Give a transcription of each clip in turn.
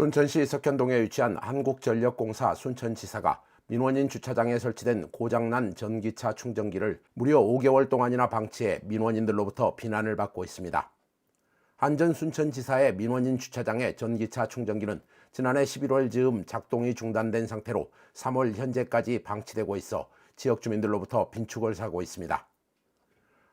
순천시 석현동에 위치한 한국전력공사 순천지사가 민원인 주차장에 설치된 고장난 전기차 충전기를 무려 5개월 동안이나 방치해 민원인들로부터 비난을 받고 있습니다. 한전 순천지사의 민원인 주차장의 전기차 충전기는 지난해 11월 즈음 작동이 중단된 상태로 3월 현재까지 방치되고 있어 지역 주민들로부터 빈축을 사고 있습니다.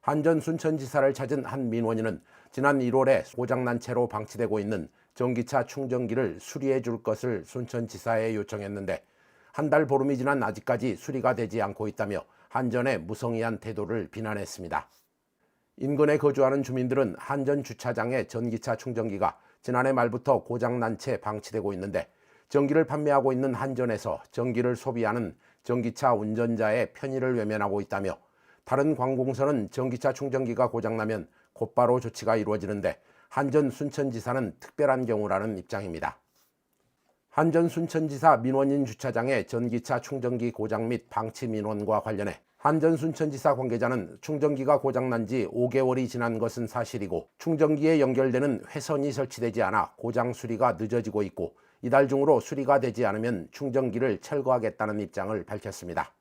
한전 순천지사를 찾은 한 민원인은 지난 1월에 고장난 채로 방치되고 있는 전기차 충전기를 수리해 줄 것을 순천지사에 요청했는데 한 달 보름이 지난 아직까지 수리가 되지 않고 있다며 한전의 무성의한 태도를 비난했습니다. 인근에 거주하는 주민들은 한전 주차장의 전기차 충전기가 지난해 말부터 고장난 채 방치되고 있는데 전기를 판매하고 있는 한전에서 전기를 소비하는 전기차 운전자의 편의를 외면하고 있다며 다른 관공서는 전기차 충전기가 고장나면 곧바로 조치가 이루어지는데 한전 순천지사는 특별한 경우라는 입장입니다. 한전 순천지사 민원인 주차장의 전기차 충전기 고장 및 방치 민원과 관련해 한전 순천지사 관계자는 충전기가 고장난 지 5개월이 지난 것은 사실이고 충전기에 연결되는 회선이 설치되지 않아 고장 수리가 늦어지고 있고 이달 중으로 수리가 되지 않으면 충전기를 철거하겠다는 입장을 밝혔습니다.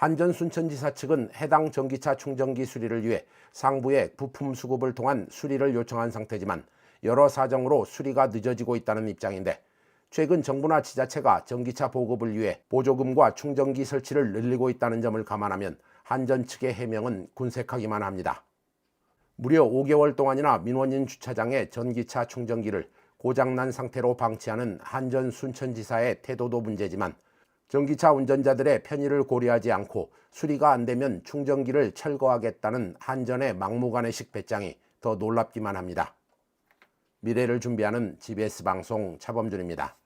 한전 순천지사 측은 해당 전기차 충전기 수리를 위해 상부에 부품 수급을 통한 수리를 요청한 상태지만 여러 사정으로 수리가 늦어지고 있다는 입장인데 최근 정부나 지자체가 전기차 보급을 위해 보조금과 충전기 설치를 늘리고 있다는 점을 감안하면 한전 측의 해명은 군색하기만 합니다. 무려 5개월 동안이나 민원인 주차장에 전기차 충전기를 고장난 상태로 방치하는 한전 순천지사의 태도도 문제지만 전기차 운전자들의 편의를 고려하지 않고 수리가 안 되면 충전기를 철거하겠다는 한전의 막무가내식 배짱이 더 놀랍기만 합니다. 미래를 준비하는 GBS 방송 차범준입니다.